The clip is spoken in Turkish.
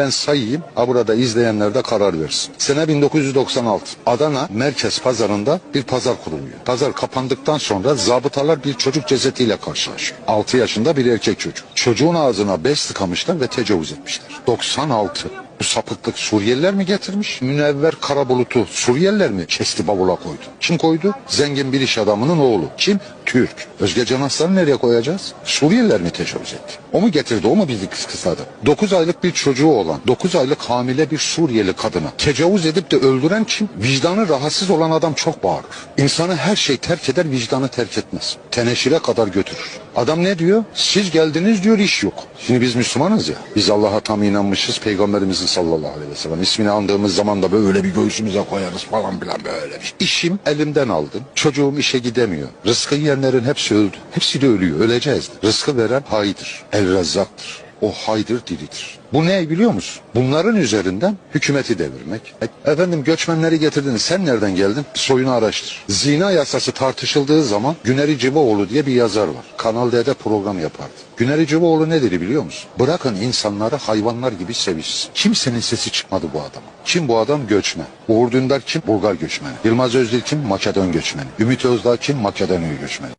ben sayayım. Ha burada izleyenler de karar versin. Sene 1996. Adana Merkez Pazarında bir pazar kuruluyor. Pazar kapandıktan sonra zabıtalar bir çocuk cesediyle karşılaşıyor. 6 yaşında bir erkek çocuk. Çocuğun ağzına bez tıkamışlar ve tecavüz etmişler. 96. Bu sapıklık Suriyeliler mi getirmiş? Münevver Karabulut'u Suriyeliler mi kesti bavula koydu? Kim koydu? Zengin bir iş adamının oğlu. Kim? Türk. Özge Can Aslan'ı nereye koyacağız? Suriyeliler mi tecavüz etti? O mu getirdi? O mu bizi kıskadı? 9 aylık bir çocuğu olan, 9 aylık hamile bir Suriyeli kadına tecavüz edip de öldüren kim? Vicdanı rahatsız olan adam çok bağırır. İnsanı her şey terk eder, vicdanı terk etmez. Teneşire kadar götürür. Adam ne diyor? Siz geldiniz diyor iş yok. Şimdi biz Müslümanız ya. Biz Allah'a tam inanmışız. Peygamberimizin sallallahu aleyhi ve sellem ismini andığımız zaman da böyle bir göğsümüze koyarız falan filan böyle bir şey. İşim elimden aldın. Çocuğum işe gidemiyor. Rızkı yiyenlerin hepsi öldü. Hepsi de ölüyor. Öleceğiz. Rızkı veren haydır. El rezzaktır. O haydır diridir. Bu ne biliyor musun? Bunların üzerinden hükümeti devirmek. E, Efendim göçmenleri getirdiniz. Sen nereden geldin? Soyunu araştır. Zina yasası tartışıldığı zaman Güneri Civaoğlu diye bir yazar var. Kanal D'de program yapardı. Güneri Civaoğlu ne dedi biliyor musun? Bırakın insanları hayvanlar gibi sevişsin. Kimsenin sesi çıkmadı bu adama. Kim bu adam? Göçmen. Uğur Dündar kim? Bulgar göçmeni. Yılmaz Özdil kim? Makedon göçmeni. Ümit Özdağ kim? Makedonya göçmeni.